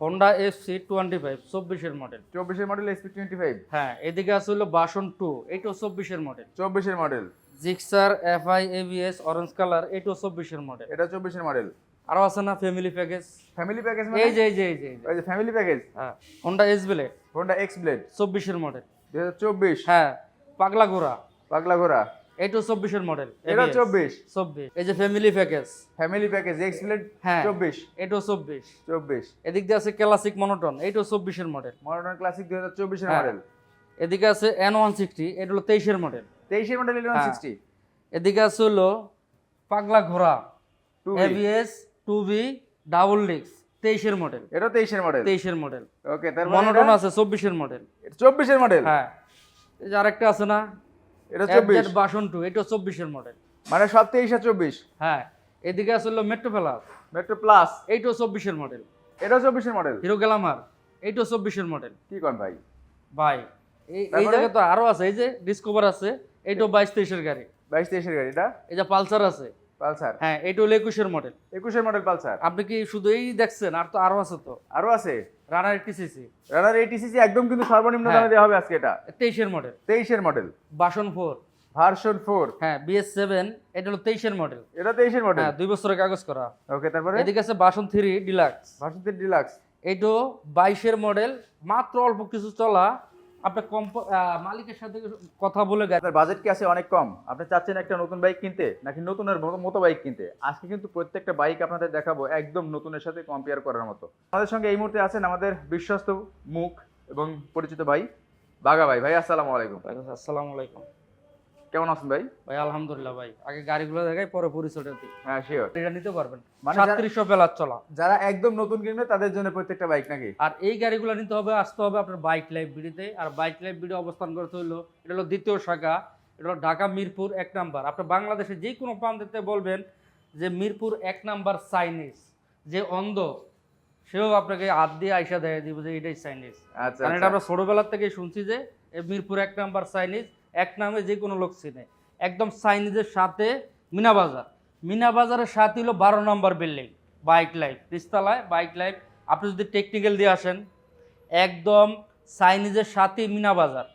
Honda F C twenty five চব্বিশের model চব্বিশের model SP twenty five হ্যাঁ এদিকে আছে হলো বাসন টু এইটাও চব্বিশের মডেল চব্বিশের model Gixxer F I ABS orange colour এইটাও চব্বিশের মডেল এটা চব্বিশের মডেল আরও আছে না ফ্যামিলি প্যাকেজ ফ্যামিলি প্যাকেজ এই যে এই যে এই যে এই যে। ফ্যামিলি প্যাকেজ হ্যাঁ Honda S blade Honda X blade চব্বিশের মডেল দুই হাজার চব্বিশ? হ্যাঁ পাগলা ঘোড়া পাগলা ঘোড়া এইটাও চব্বিশের মডেল এটা চব্বিশ। চব্বিশ। এই যে family package family package X blade হ্যাঁ চব্বিশ। এটাও চব্বিশ। চব্বিশ। এদিক দিয়ে আছে ক্লাসিক মনোটন এইটাও চব্বিশের মডেল মডার্ন ক্লাসিক দুই হাজার চব্বিশের হ্যাঁ। মডেল এদিকে আছে এটা হলো তেইশের মডেল তেইশের মডেল ইলেভেন হ্যাঁ। সিক্সটি এদিকে আছে হলো পাগলা ঘোড়া এবিএস ডাবল ডিক্স তেইশের মডেল এটা তেইশের মডেল তেইশের মডেল ওকে তারপর মনোটন আছে চব্বিশের মডেল চব্বিশের মডেল হ্যাঁ। এই যে আরেকটা আছে না? এটা চব্বিশ। FZ বাসন টু এটা চব্বিশের মডেল মানে সব তেইশ আর চব্বিশ। হ্যাঁ এদিকে আছে হলো মেট্রো প্লাস মেট্রো প্লাস এইটাও চব্বিশের মডেল এটা 24 এর মডেল হিরো গ্লামার এইটাও এর মডেল কি কোন ভাই? ভাই এই এই? জায়গায় তো আরও আছে এই যে ডিসকভার আছে এইটাও বাইশ তেইশের গাড়ি। বাইশ এর গাড়ি এটা? এই যে পালসার আছে। পালসার? হ্যাঁ এইটা হলো একুশের মডেল একুশের মডেল পালসার? আপনি কি শুধু এই দেখছেন? আর তো আরও আছে তো। আরও আছে? রানার টিসিসি রানার এটিসিসি একদম কিন্তু সর্বনিম্ন হ্যাঁ। দামে দেওয়া হবে আজকে এটা। তেইশের মডেল তেইশের model version four version four হ্যাঁ বিএস সেভেন এটা হলো তেইশের মডেল এটা তেইশের মডেল হ্যাঁ দুই বছরের কাগজ করা। ওকে তারপরে? এদিকে আছে version three deluxe version three deluxe এইটো বাইশের মডেল মাত্র অল্প কিছু চলা। আপনি কম মালিকের সাথে কথা বলে গেছেন। আপনার বাজেট কি আছে অনেক কম? আপনি চাচ্ছেন একটা নতুন বাইক কিনতে নাকি নতুনের মতো- মতো বাইক কিনতে? আজকে কিন্তু প্রত্যেকটা বাইক আপনাদের দেখাবো একদম নতুনের সাথে কম্পেয়ার করার মতো। আমাদের সঙ্গে এই মুহূর্তে আছেন আমাদের বিশ্বস্ত মুখ এবং পরিচিত ভাই বাগা ভাই। ভাই আসসালামু আলাইকুম। আসসালামু আলাইকুম। কেমন আছেন ভাই? ভাই আলহামদুলিল্লাহ ভাই। আগে গাড়িগুলো দেখাই পরে পরিচয়টা দিই। হ্যাঁ শিওর এটা নিতে পারবেন। মানে যারা- সাতত্রিশশো বেলার চলা। যারা একদম নতুন কিনবে তাদের জন্য প্রত্যেকটা বাইক নাকি? আর এই গাড়িগুলো নিতে হবে আসতে হবে আপনার বাইক লাইভ বিডিতে আর বাইক লাইভ বিডি অবস্থান করতে হলো এটা হলো দ্বিতীয় শাখা এটা হলো ঢাকা মিরপুর এক নাম্বার। আপনি বাংলাদেশে যে কোনো প্রান্তেতে বলবেন যে মিরপুর এক নাম্বার চাইনিজ যে অন্ধ সেও আপনাকে হাত দিয়ে আইসা দেয় দিব যে এটাই চাইনিজ আচ্ছা এটা আচ্ছা। আমরা ছোটবেলার থেকে শুনছি যে মিরপুর এক নাম্বার চাইনিজ এক নামে যে কোনো লোক চিনে। একদম চাইনিজের সাথে মিনা বাজার। মিনা বাজারের সাথে হলো বারো নম্বর বিল্ডিং বাইক লাইফ তিস্তালায় বাইক লাইফ আপনি যদি টেকনিক্যাল দিয়ে আসেন একদম চাইনিজের সাথে মিনা বাজার।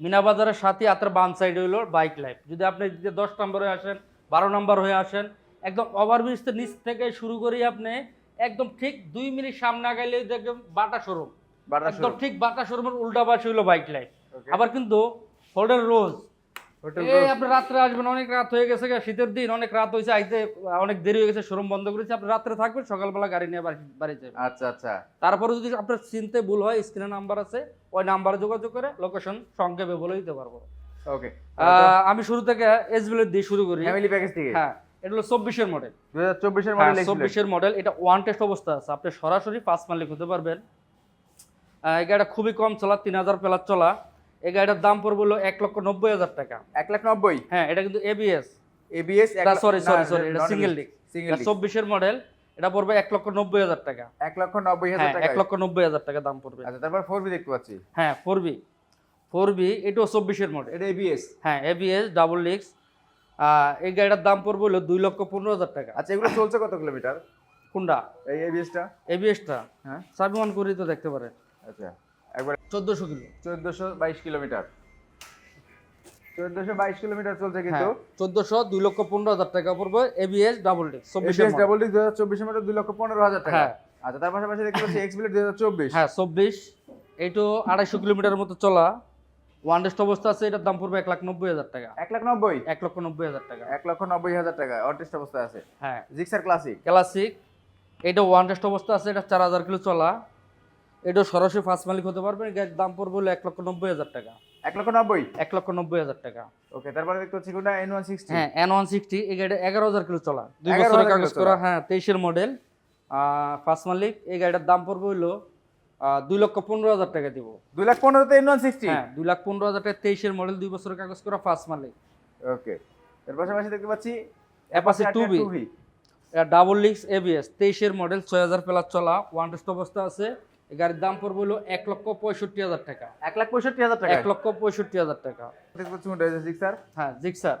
মিনা বাজারের সাথে আপনার বাম সাইড হইল বাইক লাইফ যদি আপনি দশ নম্বরে আসেন বারো নম্বর হয়ে আসেন একদম ওভারব্রিজের নিচ থেকে শুরু করি আপনি একদম ঠিক দুই মিনিট সামনে আগাইলে দেখবেন বাটা শোরুম একদম ঠিক বাটা শোরুমের উল্টা পাশে হলো বাইক লাইফ আবার কিন্তু হোটেল রোজ এই আপনি রাত্রে আসবেন অনেক রাত হয়ে গেছে শীতের দিন অনেক রাত হয়েছে আইতে অনেক দেরি হয়ে গেছে শোরুম বন্ধ করেছে আপনি রাত্রে থাকবেন সকালবেলা গাড়ি নিয়ে বাড়ি বাড়ি যাবেন। আচ্ছা আচ্ছা। তারপরে যদি আপনার চিনতে ভুল হয় স্ক্রিনে নাম্বার আছে ওই নাম্বারে যোগাযোগ করে লোকেশন সংক্ষেপে বলে দিতে পারব। ওকে আহ, আমি শুরু থেকে এসবিএল দিয়ে শুরু করি। ফ্যামিলি প্যাকেজ থেকে? হ্যাঁ এটা হলো চব্বিশের মডেল হাজার চব্বিশের হ্যাঁ মডেল চব্বিশের মডেল এটা ওয়ান টেস্ট অবস্থা আছে। আপনি সরাসরি ফার্স্ট মালিক হতে পারবেন। গাড়িটা খুবই কম চলা তিন হাজার প্লাস চলা। এই গাড়িটার দাম পড়বে হলো এক লক্ষ নব্বই হাজার টাকা। এক লাখ নব্বই? হ্যাঁ এটা কিন্তু ABS ABS sorry sorry sorry এটা সিঙ্গেল ডিক সিঙ্গেল চব্বিশের মডেল এটা পড়বে এক লক্ষ নব্বই হাজার টাকা। এক লক্ষ নব্বই হাজার হ্যাঁ টাকা এক লক্ষ নব্বই হাজার টাকা দাম পড়বে। আচ্ছা তারপর ফোর বি দেখতে পাচ্ছি। হ্যাঁ ফোর বি ফোর বি এটাও চব্বিশের মডেল এটা এবিএস হ্যাঁ এবিএস ডাবল ডিক্স এই গাড়িটার দাম পড়বে হলো দুই লক্ষ পনেরো হাজার টাকা। আচ্ছা এগুলো চলছে কত কিলোমিটার? কোনটা? এই এবিএসটা এবিএসটা হ্যাঁ। সাবিমান করি তো দেখতে পারেন আচ্ছা। চোদ্দশো কিলো। চোদ্দশো বাইশ কিলোমিটার। চোদ্দশো বাইশ কিলোমিটার চলছে কিন্তু। হ্যাঁ চোদ্দশো দুই লক্ষ পনেরো হাজার টাকা পড়বে এবিএস ডাবল ডিক্স চব্বিশের ডাবল ডি দুই হাজার দুই লক্ষ পনেরো হাজার টাকা। হ্যাঁ। আচ্ছা তার পাশাপাশি দেখতে পাচ্ছি এক্স বিলেট দুই হাজার চব্বিশ। হ্যাঁ চব্বিশ। এইটো আড়াইশো কিলোমিটার মতো চলা। ওয়ান ডেস্ট অবস্থা আছে এটার দাম পড়বে এক লাখ নব্বই হাজার টাকা। এক লাখ নব্বই? এক লক্ষ নব্বই হাজার টাকা। এক লক্ষ নব্বই হাজার টাকা অর্টিস্ট অবস্থায় আছে। হ্যাঁ। জিক্সার ক্লাসিক ক্লাসিক এটা ওয়ান টেস্ট অবস্থা আছে এটা চার হাজার কিলো চলা। এটা সরাসরি ফার্স্ট মালিক হতে পারবে এর দাম পড়বে হলো এক লক্ষ নব্বই হাজার টাকা। এক লক্ষ নব্বই? এক লক্ষ নব্বই হাজার টাকা। ওকে তারপরে দেখতে পাচ্ছি কোনটা? এন ওয়ান সিক্সটি হ্যাঁ এন ওয়ান সিক্সটি এই গাড়িটা এগারো হাজার কিলো চলা। দুই 11,000 বছরের কাগজ করা হ্যাঁ তেইশের মডেল ফার্স্ট মালিক এই গাড়িটার দাম পড়বে হলো দুই লক্ষ পনেরো হাজার টাকা দিব। দুই লাখ পনেরোতে এন ওয়ান সিক্সটি হ্যাঁ দুই লাখ পনেরো হাজার টাকা তেইশের মডেল দুই বছরের কাগজ করা ফার্স্ট মালিক। ওকে এর পাশাপাশি দেখতে পাচ্ছি 2B 2B এটা ডাবল লিক্স এবিএস তেইশের মডেল ছয় হাজার প্লাস চলা ওয়ান টেস্ট অবস্থা আছে। এই গাড়ির দাম পড়বে হলো এক লক্ষ পঁয়ষট্টি হাজার টাকা। এক লাখ পঁয়ষট্টি হাজার টাকা? এক লক্ষ পঁয়ষট্টি হাজার টাকা। জিক্সার হ্যাঁ জিক্সার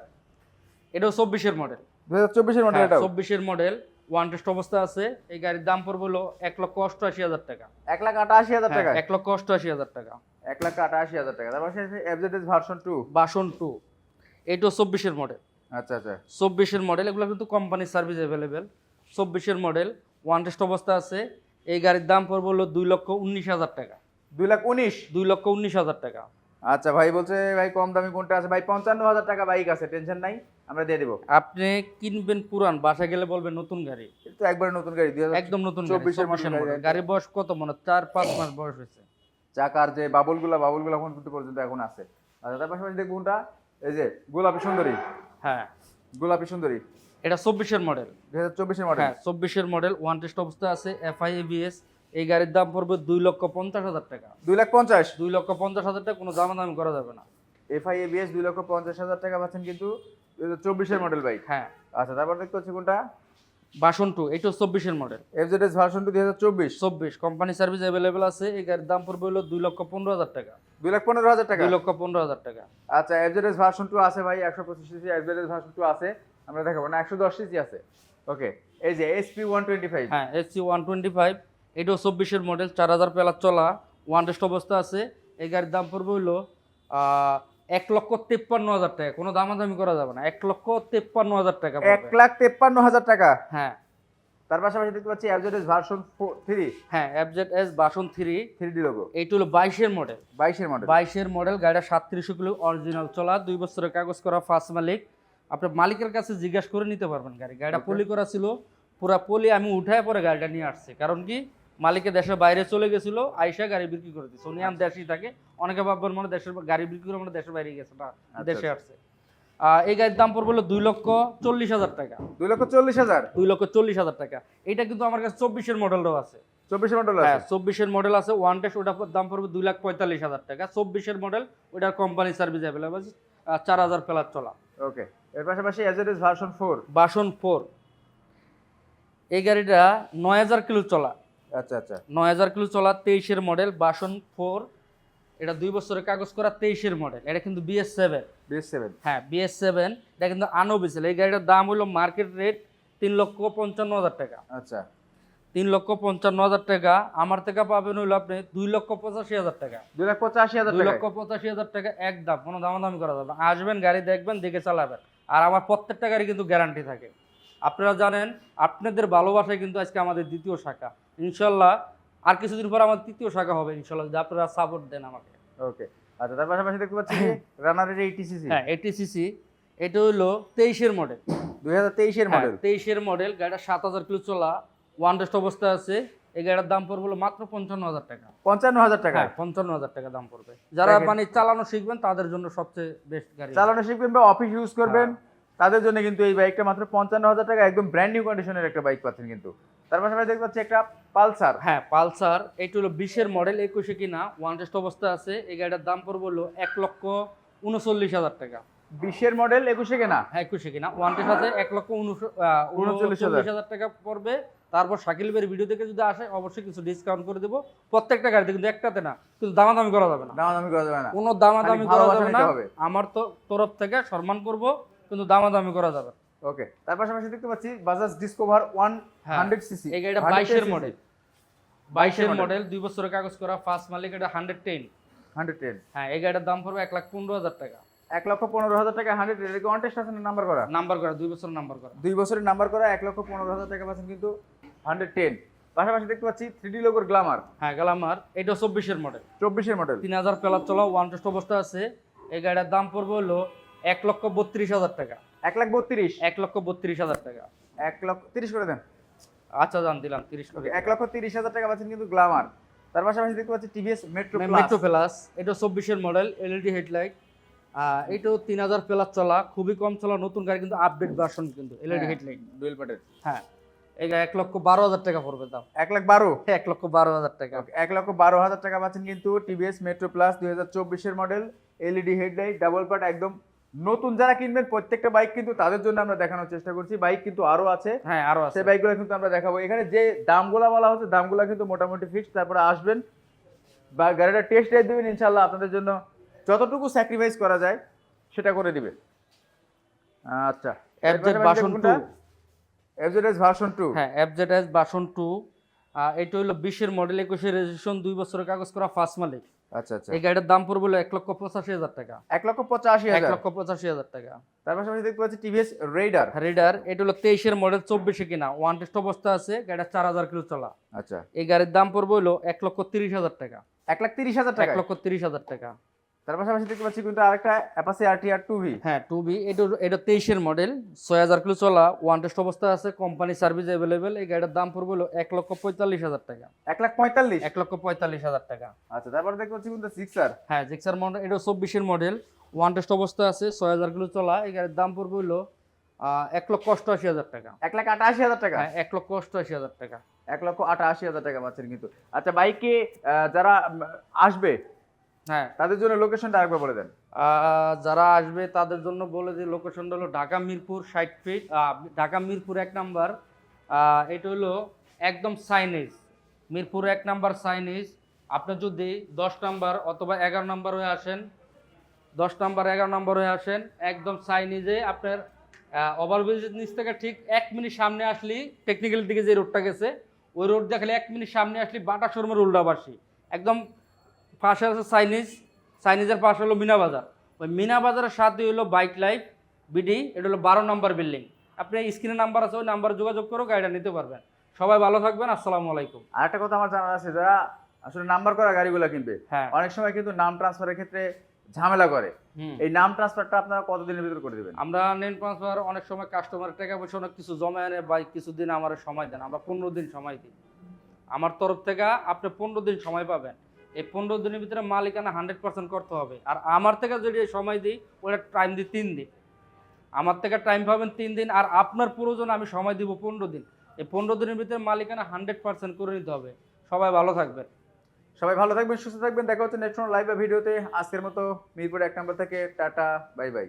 এটাও চব্বিশের মডেল দুই হাজার চব্বিশের মডেল এটাও? চব্বিশের মডেল ওয়ান টেস্ট অবস্থা আছে। এই গাড়ির দাম পড়বে হলো এক লক্ষ অষ্টআশি হাজার টাকা। এক লাখ আটাশি হাজার হ্যাঁ, টাকা? এক লক্ষ অষ্টআশি হাজার টাকা। এক লাখ আটাশি হাজার টাকা। তারপর FZS version two version two এইটাও চব্বিশের মডেল আচ্ছা আচ্ছা। চব্বিশের মডেল এগুলো কিন্তু কোম্পানির সার্ভিস অ্যাভেলেবেল চব্বিশের মডেল ওয়ান টেস্ট অবস্থা আছে। এই গাড়ির দাম পড়বে হলো দুই লক্ষ উনিশ হাজার টাকা। দুই লাখ উনিশ? দুই লক্ষ উনিশ হাজার টাকা। আচ্ছা ভাই বলছে ভাই কম দামি কোনটা আছে? ভাই পঞ্চান্ন হাজার টাকা বাইক আছে টেনশন নাই আমরা দিয়ে দেবো। আপনি কিনবেন পুরান বাসা গেলে বলবেন নতুন গাড়ি। তো একবার নতুন গাড়ি একদম নতুন গাড়ি, 24 এর 24 এর model model। গাড়ি। গাড়ির বয়স কত মনে হয়? চার পাঁচ মাস বয়স হয়েছে। চাকার যে বাবুলগুলা বাবুলগুলা এখন কিন্তু পর্যন্ত এখন আছে। আচ্ছা তার পাশাপাশি দেখব কোনটা? এই যে গোলাপি সুন্দরী। হ্যাঁ। গোলাপি সুন্দরী। এটা চব্বিশের মডেল। দুই হাজার চব্বিশের মডেল। হ্যাঁ চব্বিশের মডেল ওয়ান টেস্ট অবস্থা আছে এফআই এবিএস এই গাড়ির দাম পড়বে দুই লক্ষ পঞ্চাশ হাজার টাকা। দুই লাখ পঞ্চাশ? দুই লক্ষ পঞ্চাশ হাজার টাকা কোনো দামাদামি করা যাবে না। এফআই এবিএস দুই লক্ষ পঞ্চাশ হাজার টাকা পাচ্ছেন কিন্তু চব্বিশের মডেল বাইক। হ্যাঁ। আচ্ছা তারপর দেখতে হচ্ছে কোনটা? বাসন টু এটাও চব্বিশের মডেল। এফজেডএস ভার্সন টু দুই হাজার চব্বিশ। চব্বিশ কোম্পানি সার্ভিস অ্যাভেলেবেল আছে এই গাড়ির দাম পড়বে হলো দুই লক্ষ পনেরো হাজার টাকা। দুই লাখ পনেরো হাজার টাকা? দুই লক্ষ পনেরো হাজার টাকা। আচ্ছা এফজেডএস ভার্সন টু আছে ভাই একশো পঁচিশ এফজেডএস ভার্সন টু আছে। আমরা দেখাবো। না একশো দশ সিসি আছে। ওকে এই যে এসপি ওয়ান টোয়েন্টি ফাইভ হ্যাঁ এসসি ওয়ান টোয়েন্টি ফাইভ এটাও চব্বিশের মডেল চার হাজার প্লাস চলা ওয়ান টেস্ট অবস্থা আছে। এই গাড়ির দাম পড়বে হলো আহ, এক লক্ষ তেপ্পান্ন হাজার টাকা। কোনো দামাদামি করা যাবে না। এক লক্ষ তেপ্পান্ন হাজার টাকা এক। লাখ তেপ্পান্ন হাজার টাকা? হ্যাঁ। তার পাশাপাশি দেখতে পাচ্ছি এফজেডএস ভার্সন থ্রি হ্যাঁ FZ S version three three D logo এইটা হলো বাইশের মডেল বাইশের মডেল বাইশের মডেল গাড়িটা সাতত্রিশ কিলো অরিজিনাল চলা দুই বছরের কাগজ করা ফার্স্ট মালিক। আপনার মালিকের কাছে জিজ্ঞাসা করে নিতে পারবেন গাড়ি। গাড়িটা পলি করা ছিল পুরা পলি আমি উঠায় পরে গাড়িটা নিয়ে আসছি। কারণ কি? মালিকে দেশের বাইরে চলে গেছিল আইসা গাড়ি বিক্রি করে দিচ্ছে উনি আম দেশেই থাকে অনেকে ভাববেন মানে দেশের গাড়ি বিক্রি করে মানে দেশের বাইরে গেছে না আচ্ছা, দেশে আসছে। এই গাড়ির দাম পড়বে দুই লক্ষ চল্লিশ হাজার টাকা। দুই লক্ষ চল্লিশ হাজার? দুই লক্ষ চল্লিশ হাজার টাকা। এটা কিন্তু আমার কাছে চব্বিশের মডেলটাও আছে। চব্বিশের মডেল হ্যাঁ চব্বিশের মডেল আছে। ওয়ান টেস্ট ওটার দাম পড়বে দুই লাখ পঁয়তাল্লিশ হাজার টাকা। চব্বিশের মডেল ওটার কোম্পানি সার্ভিস অ্যাভেলেবল চার হাজার প্লাস চলা। ওকে এর পাশাপাশি FZS version four version four এই গাড়িটা নয় হাজার কিলো চলা। আচ্ছা আচ্ছা। নয় হাজার কিলো চলা তেইশের মডেল বাসন ফোর এটা দুই বছরের কাগজ করা তেইশের মডেল এটা কিন্তু বিএস সেভেন বিএস সেভেন হ্যাঁ বিএস সেভেন এটা কিন্তু আনঅফিসিয়াল এই গাড়িটার দাম হলো মার্কেট রেট তিন লক্ষ পঞ্চান্ন হাজার টাকা। আচ্ছা। তিন লক্ষ পঞ্চান্ন হাজার টাকা। আমার থেকে পাবেন হইল আপনি দুই লক্ষ পঁচাশি হাজার টাকা। দুই লাখ পঁচাশি হাজার দুই লক্ষ পঁচাশি হাজার টাকা একদম কোনো দামাদামি করা যাবে আসবেন গাড়ি দেখবেন দেখে চালাবেন। আর আমার প্রত্যেকটা গাড়ি কিন্তু গ্যারান্টি থাকে। আপনারা জানেন আপনাদের ভালোবাসায় কিন্তু আজকে আমাদের দ্বিতীয় শাখা। ইনশাল্লাহ আর কিছুদিন পর আমার তৃতীয় শাখা হবে ইনশাল্লাহ যদি আপনারা সাপোর্ট দেন আমাকে। ওকে আচ্ছা তার পাশাপাশি দেখতে পাচ্ছি রানারের এইটিসিসি হ্যাঁ এটিসিসি এটা হলো তেইশের মডেল দুই হাজার তেইশের মডেল তেইশের মডেল গাড়িটা সাত হাজার কিলো চলা ওয়ান টেস্ট অবস্থা আছে। এই গাড়িটার দাম পড়বে মাত্র পঞ্চান্ন হাজার টাকা। পঞ্চান্ন হাজার টাকা? হ্যাঁ পঞ্চান্ন হাজার টাকা দাম পড়বে। যারা মানে চালানো শিখবেন তাদের জন্য সবচেয়ে বেস্ট গাড়ি চালানো শিখবেন বা অফিস ইউজ করবেন তাদের জন্য কিন্তু এই বাইকটা মাত্র পঞ্চান্ন হাজার টাকা একদম ব্র্যান্ড নিউ কন্ডিশনের একটা বাইক পাচ্ছেন কিন্তু। তার পাশাপাশি দেখতে পাচ্ছি একটা পালসার। হ্যাঁ পালসার এইটা হলো বিশের মডেল একুশে কিনা ওয়ান টেস্ট অবস্থা আছে। এই গাড়িটার দাম পড়বে হলো এক লক্ষ উনচল্লিশ হাজার টাকা। বিশের মডেল একুশে কেনা? হ্যাঁ একুশে কিনা ওয়ান টেস্ট আছে এক লক্ষ। উনচল্লিশ হাজার টাকা পড়বে। তারপর শাকিল ভাইয়ের ভিডিও থেকে যদি আসে অবশ্যই কিছু ডিসকাউন্ট করে দেবো। প্রত্যেকটা গাড়িতে কিন্তু একটাতে না কিন্তু দামাদামি করা যাবে না। দাম আমি করা যাবে না। কোনো দামাদামি করা যাবে না। আমার তো তরফ থেকে সম্মান করব কিন্তু দামাদামি করা যাবে। ওকে তার পাশাপাশি দেখতে পাচ্ছি Bajaj Discover one. Hundred CC এই গাড়িটা বাইশের মডেল বাইশের মডেল দুই বছরের কাগজ করা ফার্স্ট মালিক এটা হান্ড্রেড টেন হান্ড্রেড টেন হ্যাঁ এই গাড়িটার দাম পড়বে এক লাখ পনেরো হাজার টাকা। এক লক্ষ পনেরো হাজার টাকা হান্ড্রেড এটা কন্টেস্ট আছে নাম্বার করা? নাম্বার করা দুই বছর নাম্বার করা। দুই বছরের নাম্বার করা এক লক্ষ পনেরো হাজার টাকা পাচ্ছেন কিন্তু হান্ড্রেড টেন। পাশাপাশি দেখতে পাচ্ছি থ্রি ডি লোগোর গ্লামার হ্যাঁ গ্লামার এটা চব্বিশের মডেল চব্বিশের মডেল তিন হাজার প্লাস চলা ওয়ান টেস্ট অবস্থা আছে। এই গাড়িটার দাম পড়বে হলো এক লক্ষ বত্রিশ হাজার টাকা। এক লাখ বত্রিশ। এক লক্ষ বত্রিশ হাজার টাকা। এক লক্ষ তিরিশ করে দেন। আচ্ছা জান দিলাম তিরিশ করে এক লক্ষ তিরিশ হাজার টাকা পাচ্ছেন কিন্তু গ্লামার তার পাশাপাশি দেখতে পাচ্ছি টিভিএস মেট্রো মেট্রো প্লাস এটা চব্বিশের মডেল এলইডি হেডলাইট এটাও তিন হাজার প্লাস চলা খুবই কম চলা নতুন গাড়ি কিন্তু আপডেট ভার্সন কিন্তু এলইডি। হেডলাইট ডুয়েল প্যাটের হ্যাঁ। এটা এক লক্ষ বারো হাজার টাকা পড়বে দাম। এক লাখ বারো? এক লক্ষ বারো হাজার টাকা। এক লক্ষ বারো হাজার টাকা পাচ্ছেন কিন্তু টিভিএস মেট্রো প্লাস দুই হাজার চব্বিশের model LED headlight double part একদম নতুন যারা কিনবেন প্রত্যেকটা বাইক কিন্তু তাদের জন্য আমরা দেখানোর চেষ্টা করছি। বাইক কিন্তু আরও আছে। হ্যাঁ আরও আছে। সেই বাইকগুলো কিন্তু আমরা দেখাবো। এখানে যে দামগুলো বলা হচ্ছে দামগুলো কিন্তু মোটামুটি ফিক্স তারপরে আসবেন বা গাড়িটা টেস্ট ড্রাইভ দেবেন ইনশাল্লাহ আপনাদের জন্য যতটুকু স্যাক্রিফাইস করা যায় সেটা করে দিবে। আচ্ছা এফজেডএস ভার্সন টু হ্যাঁ এফজেডএস বাসন টু এটা হলো বিশের মডেল একুশের রেজিস্ট্রেশন দুই বছরের কাগজ করা ফার্স্ট মালিক। আচ্ছা আচ্ছা। এই গাড়ির দাম পড়বে হলো এক লক্ষ পঁচাশি হাজার টাকা। এক লক্ষ পঁচাশি এক হাজার লক্ষ পঁচাশি হাজার টাকা। তার পাশাপাশি দেখতে পাচ্ছি টিভিএস রেডার রেডার এটা হলো তেইশের মডেল চব্বিশে কিনা ওয়ান টেস্ট অবস্থা আছে গাড়িটা চার হাজার কিলো চলা। আচ্ছা। এই গাড়ির দাম পড়বে হলো এক লক্ষ তিরিশ হাজার টাকা। এক লাখ তিরিশ হাজার এক টাকা লক্ষ তিরিশ হাজার টাকা। তার পাশাপাশি দেখতে পাচ্ছি কিন্তু আরেকটা অ্যাপাসি আরটিআর টু ভি হ্যাঁ টু বি এটা এটা তেইশের মডেল ছয় হাজার কিলো চলা ওয়ান টেস্ট অবস্থা আছে কোম্পানি সার্ভিস অ্যাভেলেবেল এই গাড়ির দাম পড়বে হলো এক লক্ষ পঁয়তাল্লিশ হাজার টাকা। এক লাখ পঁয়তাল্লিশ? এক লক্ষ পঁয়তাল্লিশ হাজার টাকা। আচ্ছা তারপরে দেখতে পাচ্ছি কিন্তু সিক্সার হ্যাঁ জিক্সার মডেল এটা চব্বিশের মডেল ওয়ান টেস্ট অবস্থা আছে ছয় হাজার কিলো চলা এই গাড়ির দাম পড়বে হলো এক লক্ষ অষ্টআশি হাজার টাকা। এক লাখ আটাশি হাজার টাকা? হ্যাঁ এক লক্ষ অষ্টআশি হাজার টাকা। এক লক্ষ আটাশি হাজার টাকা পাচ্ছেন কিন্তু। আচ্ছা বাইকে যারা আসবে হ্যাঁ। তাদের জন্য লোকেশনটা আরেকবার বলে দেন। যারা আসবে তাদের জন্য বলে যে লোকেশনটা হলো ঢাকা মিরপুর ষাট ফিট ঢাকা মিরপুর এক নাম্বার। এটা হলো একদম সাইনেজ মিরপুর এক নাম্বার সাইনেজ আপনি যদি দশ নাম্বার অথবা এগারো নাম্বার হয়ে আসেন দশ নাম্বার এগারো নাম্বার হয়ে আসেন একদম সাইনেজে আপনার ওভারব্রিজের নিচ থেকে ঠিক এক মিনিট সামনে আসলি টেকনিক্যাল দিকে যে রোডটা গেছে ওই রোড দেখালে এক মিনিট সামনে আসলি বাটা শোরুমের উল্টাবাসী একদম পাশে আছে চাইনিজ চাইনিজের পাশে হলো মিনা বাজার। ওই মিনা বাজারের সাথে হলো বাইক লাইফ বিডি এটা হলো বারো নম্বর বিল্ডিং। আপনি স্ক্রিনে নাম্বার আছে ওই নাম্বারে যোগাযোগ করে গাড়িটা নিতে পারবেন। সবাই ভালো থাকবেন আসসালামু আলাইকুম। আর একটা কথা আমার জানা আছে যারা আসলে নাম্বার করা গাড়িগুলো কিনবে হ্যাঁ। অনেক সময় কিন্তু নাম ট্রান্সফারের ক্ষেত্রে ঝামেলা করে। এই নাম ট্রান্সফারটা আপনারা কতদিনের ভিতরে করে দেবেন? আমরা নেন ট্রান্সফার অনেক সময় কাস্টমার টাকা পয়সা অনেক কিছু জমা এনে বা কিছুদিন আমার সময় দেন আমরা পনেরো দিন সময় দিই। আমার তরফ থেকে আপনি পনেরো দিন সময় পাবেন। এই পনেরো দিনের ভিতরে মালিকানা হান্ড্রেড পার্সেন্ট করতে হবে। আর আমার থেকে যদি সময় দিই, ওটা টাইম দিই তিন দিন। আমার থেকে টাইম পাবেন তিন দিন, আর আপনার প্রয়োজন আমি সময় দিব পনেরো দিন। এই পনেরো দিনের ভিতরে মালিকানা হান্ড্রেড পার্সেন্ট করে নিতে হবে। সবাই ভালো থাকবেন। সবাই ভালো থাকবেন, সুস্থ থাকবেন। দেখা হচ্ছে নেক্সট লাইভ ভিডিওতে আজকের মতো মিরপুর এক নম্বর থেকে, টাটা বাই বাই